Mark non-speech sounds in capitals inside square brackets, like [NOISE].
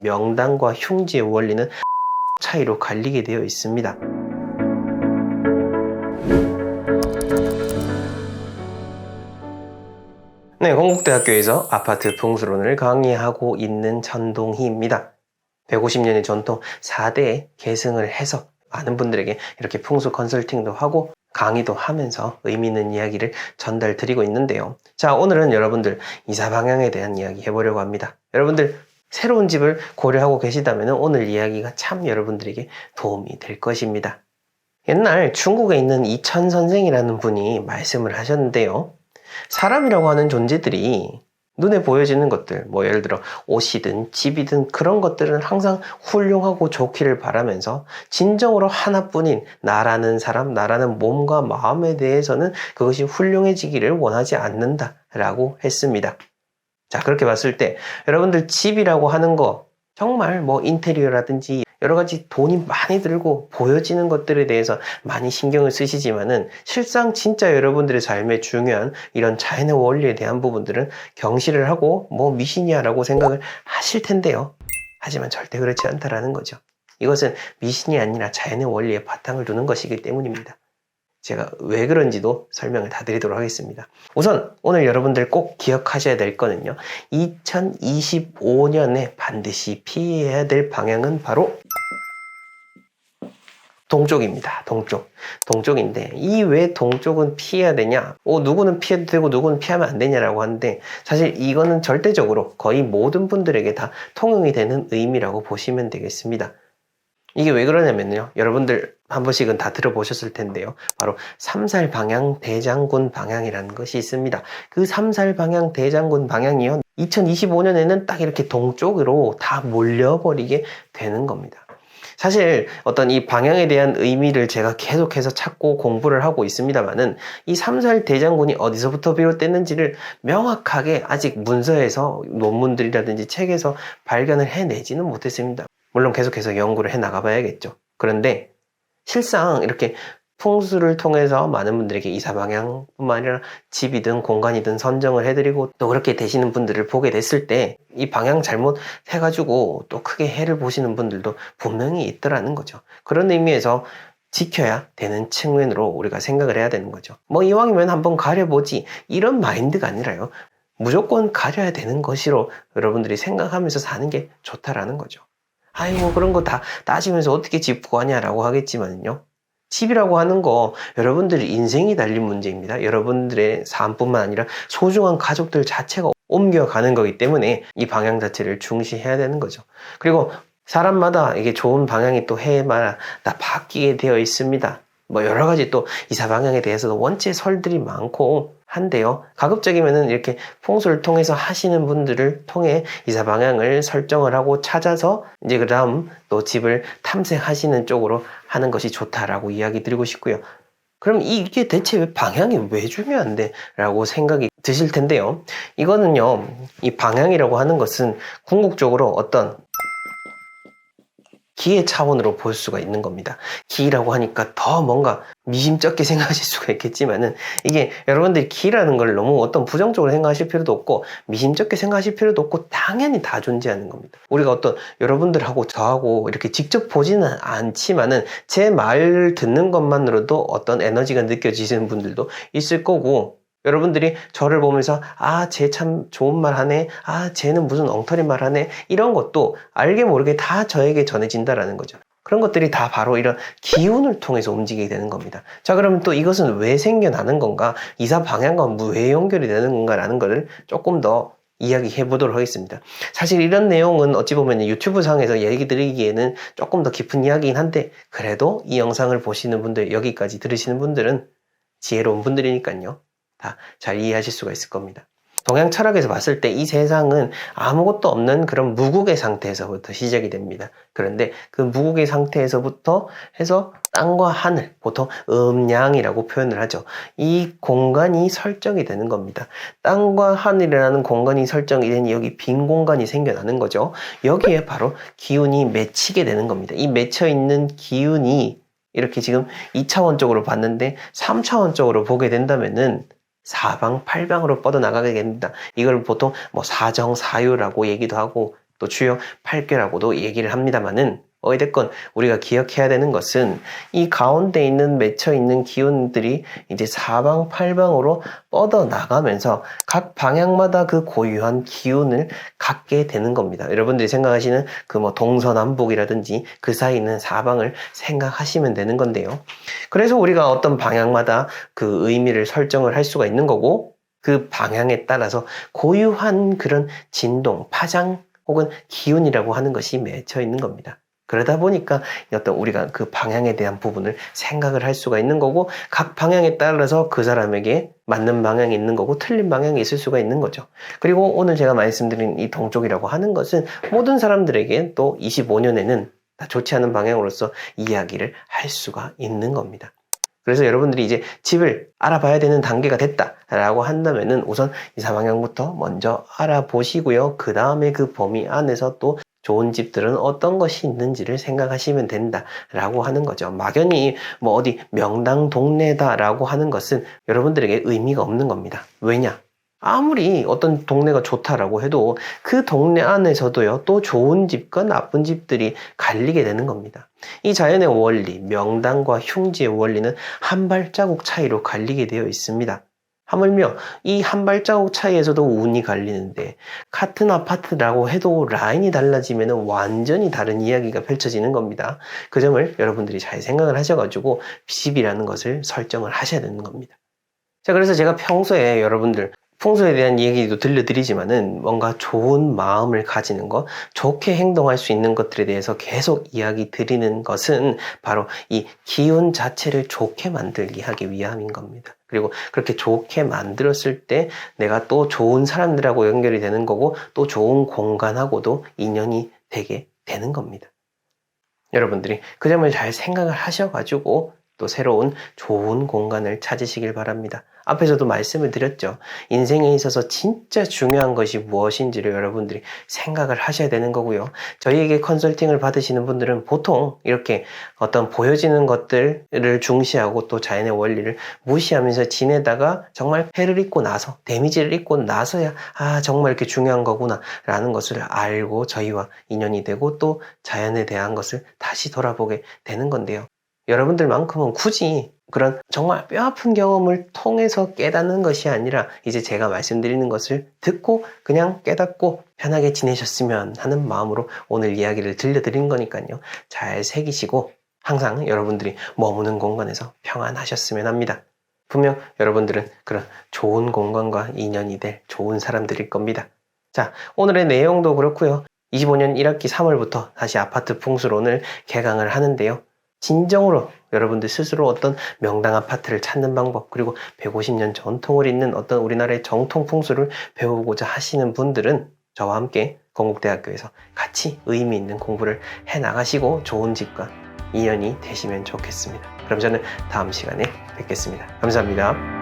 명당과 흉지의 원리는 [LAUGHS] 차이로 갈리게 되어 있습니다. 네, 건국대학교에서 아파트 풍수론을 강의하고 있는 전동희입니다. 150년의 전통 4대에 계승을 해서 많은 분들에게 이렇게 풍수 컨설팅도 하고 강의도 하면서 의미 있는 이야기를 전달 드리고 있는데요. 자, 오늘은 여러분들 이사 방향에 대한 이야기 해보려고 합니다. 여러분들 새로운 집을 고려하고 계시다면 오늘 이야기가 참 여러분들에게 도움이 될 것입니다. 옛날 중국에 있는 이천 선생이라는 분이 말씀을 하셨는데요. 사람이라고 하는 존재들이 눈에 보여지는 것들, 뭐 예를 들어 옷이든 집이든 그런 것들은 항상 훌륭하고 좋기를 바라면서 진정으로 하나뿐인 나라는 사람, 나라는 몸과 마음에 대해서는 그것이 훌륭해지기를 원하지 않는다라고 했습니다. 자, 그렇게 봤을 때 여러분들 집이라고 하는 거 정말 뭐 인테리어라든지 여러 가지 돈이 많이 들고 보여지는 것들에 대해서 많이 신경을 쓰시지만은 실상 진짜 여러분들의 삶에 중요한 이런 자연의 원리에 대한 부분들은 경시를 하고 뭐 미신이야라고 생각을 하실 텐데요. 하지만 절대 그렇지 않다라는 거죠. 이것은 미신이 아니라 자연의 원리에 바탕을 두는 것이기 때문입니다. 제가 왜 그런지도 설명을 다 드리도록 하겠습니다. 우선 오늘 여러분들 꼭 기억하셔야 될 거는요. 2025년에 반드시 피해야 될 방향은 바로 동쪽입니다. 동쪽. 동쪽인데 이 왜 동쪽은 피해야 되냐? 어, 누구는 피해도 되고 누구는 피하면 안 되냐라고 하는데 사실 이거는 절대적으로 거의 모든 분들에게 다 통용이 되는 의미라고 보시면 되겠습니다. 이게 왜 그러냐면요. 여러분들 한 번씩은 다 들어보셨을 텐데요. 바로 삼살 방향 대장군 방향이라는 것이 있습니다. 그 삼살 방향 대장군 방향이요. 2025년에는 딱 이렇게 동쪽으로 다 몰려버리게 되는 겁니다. 사실 어떤 이 방향에 대한 의미를 제가 계속해서 찾고 공부를 하고 있습니다만은 이 삼살 대장군이 어디서부터 비롯됐는지를 명확하게 아직 문서에서 논문들이라든지 책에서 발견을 해내지는 못했습니다. 물론 계속해서 연구를 해 나가봐야겠죠. 그런데 실상 이렇게 풍수를 통해서 많은 분들에게 이사 방향뿐만 아니라 집이든 공간이든 선정을 해드리고 또 그렇게 되시는 분들을 보게 됐을 때 이 방향 잘못 해가지고 또 크게 해를 보시는 분들도 분명히 있더라는 거죠. 그런 의미에서 지켜야 되는 측면으로 우리가 생각을 해야 되는 거죠. 뭐 이왕이면 한번 가려보지 이런 마인드가 아니라요. 무조건 가려야 되는 것이로 여러분들이 생각하면서 사는 게 좋다라는 거죠. 아이고 그런 거 다 따지면서 어떻게 집 구하냐라고 하겠지만요. 집이라고 하는 거 여러분들의 인생이 달린 문제입니다. 여러분들의 삶뿐만 아니라 소중한 가족들 자체가 옮겨가는 거기 때문에 이 방향 자체를 중시해야 되는 거죠. 그리고 사람마다 이게 좋은 방향이 또 해마다 다 바뀌게 되어 있습니다. 뭐 여러 가지 또 이사 방향에 대해서도 원체 설들이 많고 한데요. 가급적이면은 이렇게 풍수를 통해서 하시는 분들을 통해 이사 방향을 설정을 하고 찾아서 이제 그 다음 또 집을 탐색하시는 쪽으로 하는 것이 좋다라고 이야기 드리고 싶고요. 그럼 이게 대체 왜 방향이 왜 중요한데? 라고 생각이 드실 텐데요. 이거는요, 이 방향이라고 하는 것은 궁극적으로 어떤 기의 차원으로 볼 수가 있는 겁니다. 기라고 하니까 더 뭔가 미심쩍게 생각하실 [LAUGHS] 수가 있겠지만은 이게 여러분들이 기라는 걸 너무 어떤 부정적으로 생각하실 필요도 없고 미심쩍게 생각하실 필요도 없고 당연히 다 존재하는 겁니다. 우리가 어떤 여러분들하고 저하고 이렇게 직접 보지는 않지만은 제 말을 듣는 것만으로도 어떤 에너지가 느껴지시는 분들도 있을 거고 여러분들이 저를 보면서 아, 쟤 참 좋은 말 하네. 아, 쟤는 무슨 엉터리 말 하네. 이런 것도 알게 모르게 다 저에게 전해진다라는 거죠. 그런 것들이 다 바로 이런 기운을 통해서 움직이게 되는 겁니다. 자, 그러면 또 이것은 왜 생겨나는 건가? 이사 방향과 왜 연결이 되는 건가라는 것을 조금 더 이야기해 보도록 하겠습니다. 사실 이런 내용은 어찌 보면 유튜브 상에서 얘기 드리기에는 조금 더 깊은 이야기긴 한데, 그래도 이 영상을 보시는 분들, 여기까지 들으시는 분들은 지혜로운 분들이니까요. 다 잘 이해하실 수가 있을 겁니다. 동양 철학에서 봤을 때 이 세상은 아무것도 없는 그런 무국의 상태에서부터 시작이 됩니다. 그런데 그 무국의 상태에서부터 해서 땅과 하늘, 보통 음양이라고 표현을 하죠. 이 공간이 설정이 되는 겁니다. 땅과 하늘이라는 공간이 설정이 되니 여기 빈 공간이 생겨나는 거죠. 여기에 바로 기운이 맺히게 되는 겁니다. 이 맺혀 있는 기운이 이렇게 지금 2차원적으로 봤는데 3차원적으로 보게 된다면은 사방팔방으로 뻗어나가게 됩니다. 이걸 보통 뭐 사정사유라고 얘기도 하고 또 주요 8卦라고도 얘기를 합니다만은 어찌됐건 우리가 기억해야 되는 것은 이 가운데 있는 맺혀 있는 기운들이 이제 사방팔방으로 뻗어 나가면서 각 방향마다 그 고유한 기운을 갖게 되는 겁니다. 여러분들이 생각하시는 그 뭐 동서남북이라든지 그 사이 있는 사방을 생각하시면 되는 건데요. 그래서 우리가 어떤 방향마다 그 의미를 설정을 할 수가 있는 거고 그 방향에 따라서 고유한 그런 진동, 파장 혹은 기운이라고 하는 것이 맺혀 있는 겁니다. 그러다 보니까 어떤 우리가 그 방향에 대한 부분을 생각을 할 수가 있는 거고 각 방향에 따라서 그 사람에게 맞는 방향이 있는 거고 틀린 방향이 있을 수가 있는 거죠. 그리고 오늘 제가 말씀드린 이 동쪽이라고 하는 것은 모든 사람들에게 또 25년에는 다 좋지 않은 방향으로서 이야기를 할 수가 있는 겁니다. 그래서 여러분들이 이제 집을 알아봐야 되는 단계가 됐다라고 한다면은 우선 이사 방향부터 먼저 알아보시고요. 그 다음에 그 범위 안에서 또 좋은 집들은 어떤 것이 있는지를 생각하시면 된다라고 하는 거죠. 막연히 뭐 어디 명당 동네다라고 하는 것은 여러분들에게 의미가 없는 겁니다. 왜냐? 아무리 어떤 동네가 좋다라고 해도 그 동네 안에서도요, 또 좋은 집과 나쁜 집들이 갈리게 되는 겁니다. 이 자연의 원리, 명당과 흉지의 원리는 한 발자국 차이로 갈리게 되어 있습니다. 하물며 이 한 발자국 차이에서도 운이 갈리는데 같은 아파트라고 해도 라인이 달라지면 완전히 다른 이야기가 펼쳐지는 겁니다. 그 점을 여러분들이 잘 생각을 하셔가지고 집이라는 것을 설정을 하셔야 되는 겁니다. 자, 그래서 제가 평소에 여러분들 풍수에 대한 얘기도 들려드리지만은 뭔가 좋은 마음을 가지는 것, 좋게 행동할 수 있는 것들에 대해서 계속 이야기 드리는 것은 바로 이 기운 자체를 좋게 만들게 하기 위함인 겁니다. 그리고 그렇게 좋게 만들었을 때 내가 또 좋은 사람들하고 연결이 되는 거고 또 좋은 공간하고도 인연이 되게 되는 겁니다. 여러분들이 그 점을 잘 생각을 하셔가지고 또 새로운 좋은 공간을 찾으시길 바랍니다. 앞에서도 말씀을 드렸죠. 인생에 있어서 진짜 중요한 것이 무엇인지를 여러분들이 생각을 하셔야 되는 거고요. 저희에게 컨설팅을 받으시는 분들은 보통 이렇게 어떤 보여지는 것들을 중시하고 또 자연의 원리를 무시하면서 지내다가 정말 해를 입고 나서 데미지를 입고 나서야 아 정말 이렇게 중요한 거구나 라는 것을 알고 저희와 인연이 되고 또 자연에 대한 것을 다시 돌아보게 되는 건데요. 여러분들만큼은 굳이 그런 정말 뼈 아픈 경험을 통해서 깨닫는 것이 아니라 이제 제가 말씀드리는 것을 듣고 그냥 깨닫고 편하게 지내셨으면 하는 마음으로 오늘 이야기를 들려드린 거니까요. 잘 새기시고 항상 여러분들이 머무는 공간에서 평안하셨으면 합니다. 분명 여러분들은 그런 좋은 공간과 인연이 될 좋은 사람들일 겁니다. 자, 오늘의 내용도 그렇고요. 25년 1학기 3월부터 다시 아파트 풍수론을 개강을 하는데요. 진정으로 여러분들 스스로 어떤 명당 아파트를 찾는 방법 그리고 150년 전통을 잇는 어떤 우리나라의 정통 풍수를 배우고자 하시는 분들은 저와 함께 건국대학교에서 같이 의미 있는 공부를 해 나가시고 좋은 집과 인연이 되시면 좋겠습니다. 그럼 저는 다음 시간에 뵙겠습니다. 감사합니다.